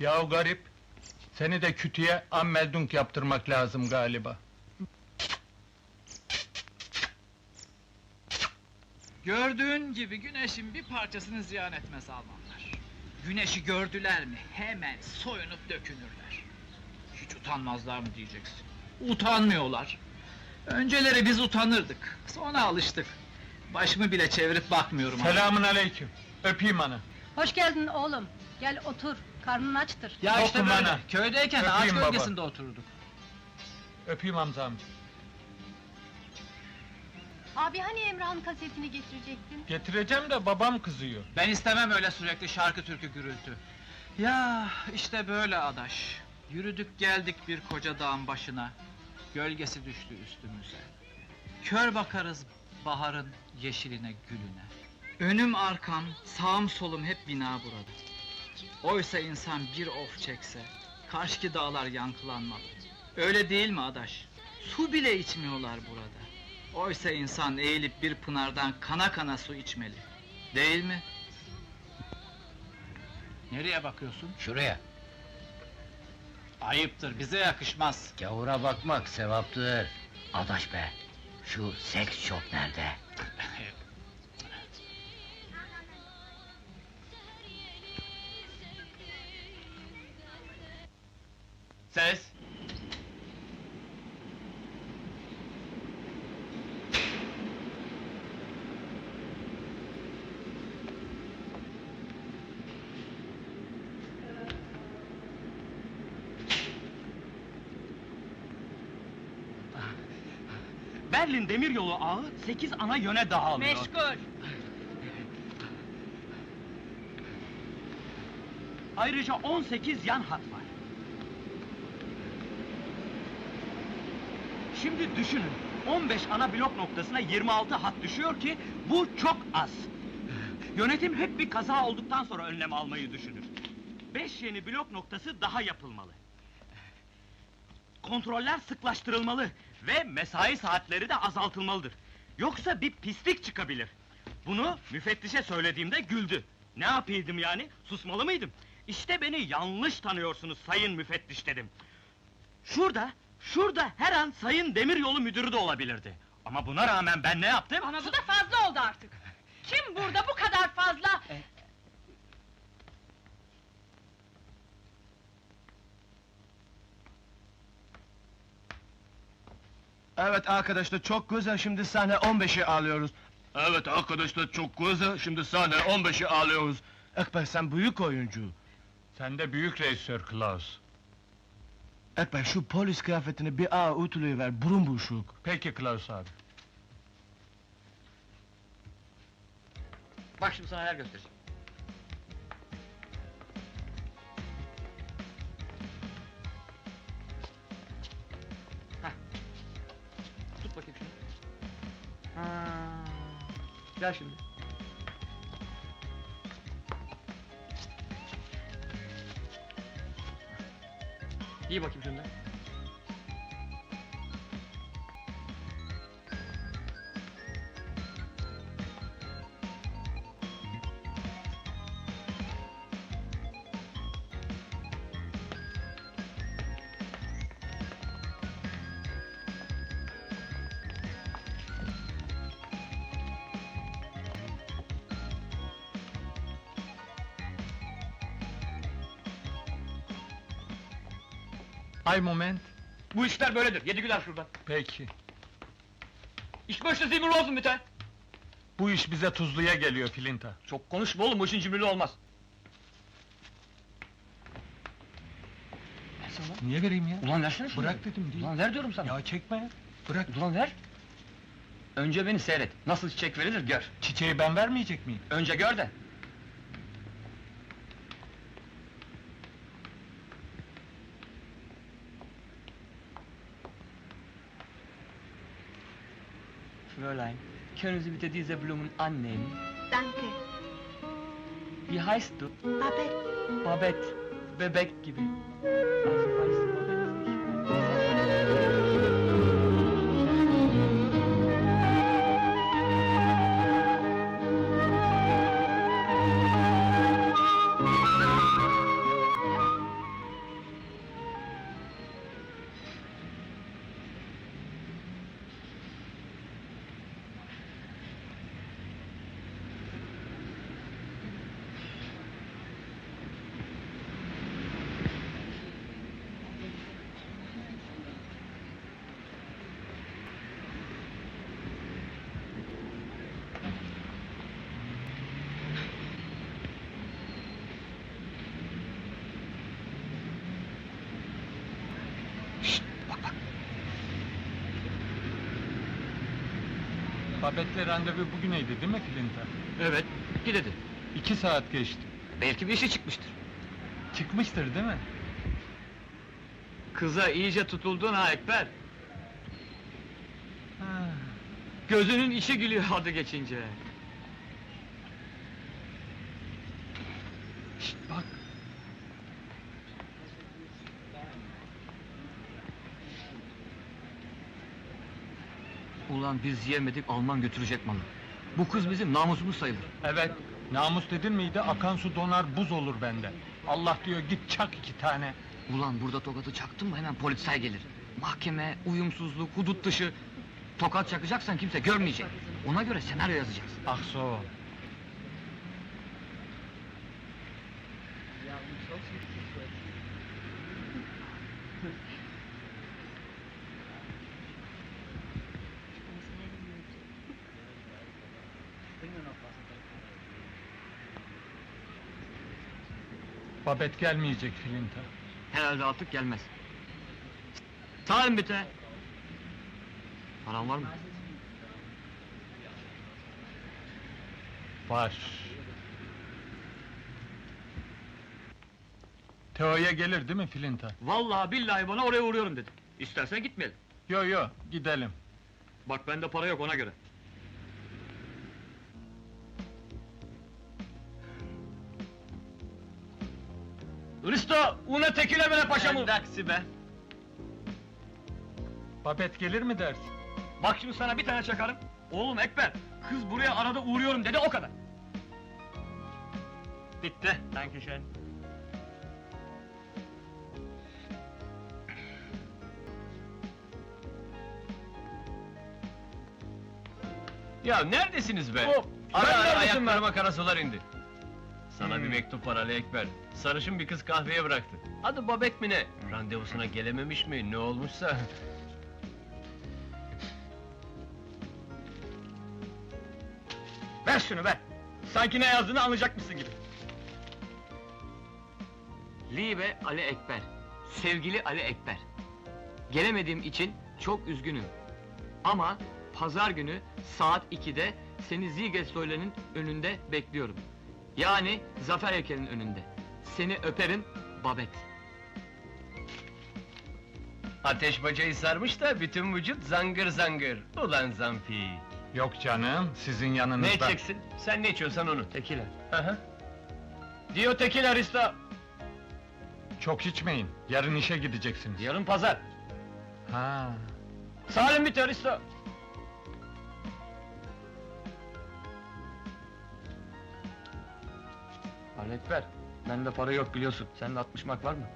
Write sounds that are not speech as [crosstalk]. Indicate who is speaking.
Speaker 1: Yahu garip, seni de kütüye ammeldunk yaptırmak lazım galiba.
Speaker 2: Gördüğün gibi güneşin bir parçasını ziyan etmez Almanlar. Güneşi gördüler mi hemen soyunup dökünürler. Hiç utanmazlar mı diyeceksin. Utanmıyorlar. Önceleri biz utanırdık, sonra alıştık. Başımı bile çevirip bakmıyorum artık.
Speaker 1: Selamun aleyküm. Öpeyim ana.
Speaker 3: Hoş geldin oğlum. Gel otur. Karnın açtır.
Speaker 2: Ya işte
Speaker 1: Dokun
Speaker 2: böyle,
Speaker 1: bana.
Speaker 2: köydeyken ağaç
Speaker 1: Öpeyim baba.
Speaker 2: gölgesinde oturduk.
Speaker 1: Öpeyim Hamza amca.
Speaker 3: Abi hani Emrah'ın kasetini getirecektin?
Speaker 1: Getireceğim de babam kızıyor.
Speaker 2: Ben istemem öyle sürekli şarkı türkü gürültü. Ya işte böyle adaş. Yürüdük geldik bir koca dağın başına. Gölgesi düştü üstümüze. Kör bakarız baharın yeşiline gülüne. Önüm arkam, sağım solum hep bina burada. Oysa insan bir of çekse, karşıki dağlar yankılanmalı. Öyle değil mi adaş? Su bile içmiyorlar burada. Oysa insan eğilip bir pınardan kana kana su içmeli. Değil mi? Nereye bakıyorsun?
Speaker 4: Şuraya.
Speaker 2: Ayıptır, bize yakışmaz.
Speaker 4: Gavura bakmak sevaptır. Adaş be. Şu seks shop nerede? [laughs]
Speaker 2: Ses!
Speaker 5: Berlin Demiryolu ağı 8 ana yöne dağılıyor.
Speaker 3: Meşgul.
Speaker 5: Ayrıca 18 yan hat var. Şimdi düşünün, 15 ana blok noktasına 26 hat düşüyor ki bu çok az. Yönetim hep bir kaza olduktan sonra önlem almayı düşünür. 5 yeni blok noktası daha yapılmalı. Kontroller sıklaştırılmalı ve mesai saatleri de azaltılmalıdır. Yoksa bir pislik çıkabilir. Bunu müfettişe söylediğimde güldü. Ne yapaydım yani? Susmalı mıydım? İşte beni yanlış tanıyorsunuz sayın müfettiş dedim. Şurada, şurada her an sayın demiryolu müdürü de olabilirdi. Ama buna rağmen ben ne yaptım?
Speaker 3: Ama bu da fazla oldu artık. Kim burada bu kadar fazla? [laughs]
Speaker 6: Evet arkadaşlar çok güzel şimdi sahne 15'i alıyoruz. Evet arkadaşlar çok güzel şimdi sahne 15'i alıyoruz. Ekber sen büyük oyuncu.
Speaker 1: Sen de büyük rejisör Klaus.
Speaker 6: Ekber şu polis kıyafetini bir ağa ütülüyüver burun buruşuk.
Speaker 1: Peki Klaus abi.
Speaker 4: Bak şimdi sana neler göstereceğim. Hah. Tut bakayım şunu. Ha. Gel şimdi. İyi bakayım şunu da.
Speaker 1: Ay moment.
Speaker 5: Bu işler böyledir, yedi güler şuradan.
Speaker 1: Peki.
Speaker 5: İş başta zibirli olsun bir tane.
Speaker 1: Bu iş bize tuzluya geliyor Filinta.
Speaker 5: Çok konuşma oğlum, bu işin cimrili olmaz.
Speaker 1: Niye vereyim ya?
Speaker 4: Ulan versene şunu.
Speaker 1: Bırak dedim değil.
Speaker 4: Ulan ver diyorum sana.
Speaker 1: Ya çekme ya. Bırak.
Speaker 4: Ulan ver. Önce beni seyret. Nasıl çiçek verilir gör.
Speaker 1: Çiçeği ben vermeyecek miyim?
Speaker 4: Önce gör de. Fräulein, können Sie bitte diese Blumen annehmen?
Speaker 3: Danke.
Speaker 4: Wie heißt du?
Speaker 3: Babette.
Speaker 4: Babette. Bebek gibi. Also
Speaker 1: Babet'le randevu bugüneydi değil mi Filinta?
Speaker 4: Evet, bir dedi.
Speaker 1: İki saat geçti.
Speaker 4: Belki bir işi çıkmıştır.
Speaker 1: Çıkmıştır değil mi?
Speaker 4: Kıza iyice tutuldun ha Ekber.
Speaker 1: Ha.
Speaker 4: Gözünün işi gülüyor adı geçince. Ulan biz yemedik Alman götürecek malı. Bu kız bizim namusumuz sayılır.
Speaker 1: Evet. Namus dedin miydi akan su donar buz olur bende. Allah diyor git çak iki tane.
Speaker 4: Ulan burada tokatı çaktın mı hemen polisler gelir. Mahkeme, uyumsuzluk, hudut dışı. Tokat çakacaksan kimse görmeyecek. Ona göre senaryo yazacağız.
Speaker 1: Ah so. Babet gelmeyecek Filinta.
Speaker 4: Herhalde artık gelmez. Salim bite. Paran var mı?
Speaker 1: Var. Teo'ya gelir değil mi Filinta?
Speaker 4: Vallahi billahi bana oraya uğruyorum dedi. İstersen gitmeyelim.
Speaker 1: Yo yo gidelim.
Speaker 4: Bak bende para yok ona göre. Risto, una tekile bana paşamı.
Speaker 5: Endaksi be.
Speaker 1: Babet gelir mi dersin?
Speaker 4: Bak şimdi sana bir tane çakarım. Oğlum Ekber, kız buraya arada uğruyorum dedi o kadar.
Speaker 5: Bitti. Dankeschön.
Speaker 7: Ya neredesiniz be?
Speaker 4: Hop,
Speaker 7: Ara
Speaker 4: sen
Speaker 7: ara
Speaker 4: neredesin be?
Speaker 7: ayaklarıma karasular indi. Sana
Speaker 1: Hmm.
Speaker 7: bir mektup var Ali Ekber. Sarışın bir kız kahveye bıraktı. Adı Babet mi ne? Randevusuna gelememiş mi? Ne olmuşsa?
Speaker 4: Ver şunu ver. Sanki ne yazdığını anlayacakmışsın gibi. Liebe Ali Ekber. Sevgili Ali Ekber. Gelemediğim için çok üzgünüm. Ama pazar günü saat 2'de seni Ziegessäule'nin önünde bekliyorum. Yani Zafer heykelinin önünde. Seni öperim Babet.
Speaker 7: Ateş bacayı sarmış da bütün vücut zangır zangır. Ulan zampi.
Speaker 1: Yok canım sizin
Speaker 7: Ne
Speaker 1: yanınızda.
Speaker 7: içeceksin? Sen ne içiyorsan onu.
Speaker 4: Tekile.
Speaker 7: Aha.
Speaker 4: Dio tekile Risto.
Speaker 1: Çok içmeyin. Yarın işe gideceksiniz.
Speaker 4: Yarın pazar.
Speaker 1: Ha.
Speaker 4: Salim bitiyor Risto. Ali Ekber, bende para yok biliyorsun. Sende 60 mark var mı?